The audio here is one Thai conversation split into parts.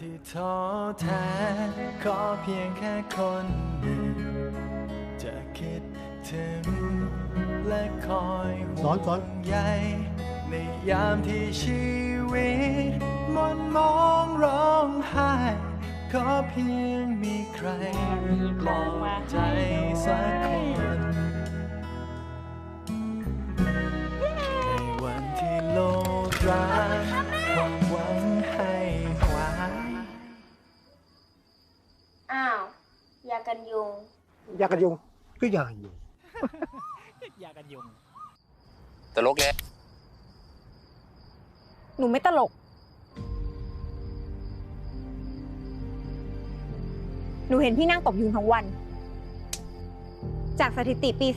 ที่ท้อแท้ ขอเพียงแค่คนหนึ่ง จะคิดถึง และคอยห่สอวนสอน งใยในยามที่ชีวิตมนมองร้องไห้ ขอเพียงมีใครปลอบใจสักคนใน กันยุง ยากันยุงก็ยากันยุงยากันยุงตลกเลยหนูไม่ตลก หนูเห็นพี่นั่งตบยุงทั้งวัน จากสถิติปี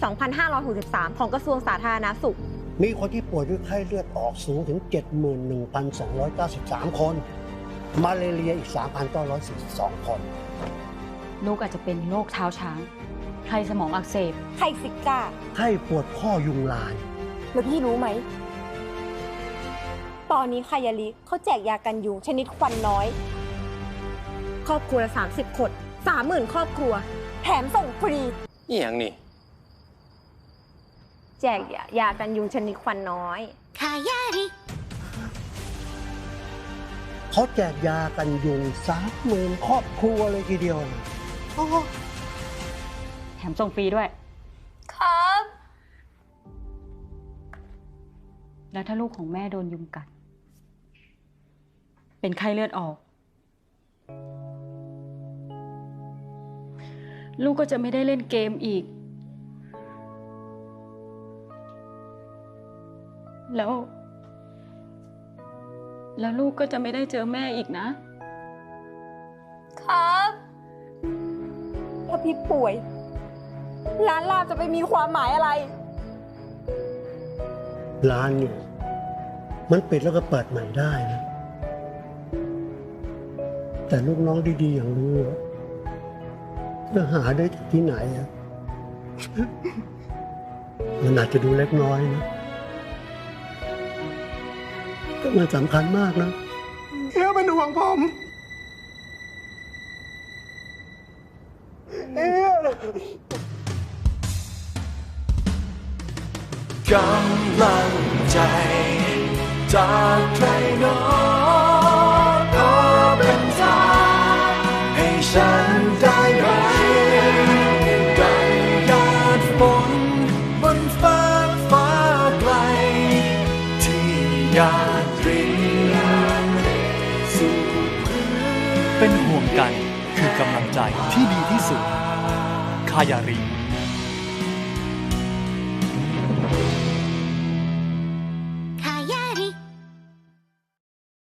2563 ของกระทรวงสาธารณสุข มีคนที่ป่วยด้วยไข้เลือดออกสูงถึง 71,293 คน มาเลเรียอีก 3,942 คน ลูกอาจจะเป็นโรคเท้าช้างไข้สมองอักเสบ ไข้ซิก้า ไข้ปวดข้อยุงลาย แล้วพี่รู้ไหม ตอนนี้คายาลิเขาแจกยากันยุงชนิดควันน้อย ครอบครัวละ30 คน30,000 ครอบครัว แถมส่งฟรี นี่อย่างนี่ แจกยายากันยุงชนิดควันน้อยเขาแจกยากันยุงสามหมื่นครอบครัวเลยทีเดียวนะ แถมส่งฟรีด้วย ครับ แล้วถ้าลูกของแม่โดนยุงกัด เป็นไข้เลือดออก ลูกก็จะไม่ได้เล่นเกมอีก แล้ว แล้วลูกก็จะไม่ได้เจอแม่อีกนะ ครับ ถ้าพี่ป่วย ร้านลาบจะไปมีความหมายอะไร ร้านเนี่ย มันปิดแล้วก็เปิดใหม่ได้นะแต่ลูกน้องดีๆอย่างลูกอะจะหาได้จากที่ไหนอะมันอาจจะดูเล็กน้อยนะแต่มันสำคัญมากนะเอ๊ะเป็นห่วงผม กำลังใจจากใครหนอก็เป็นทางให้ฉันได้ไหมดังหยาดฝนบนฟ้าฟ้าไกล ที่หยาดรินสู่พื้นเป็นห่วงกันคือกำลังใจที่ดีที่สุด คายารี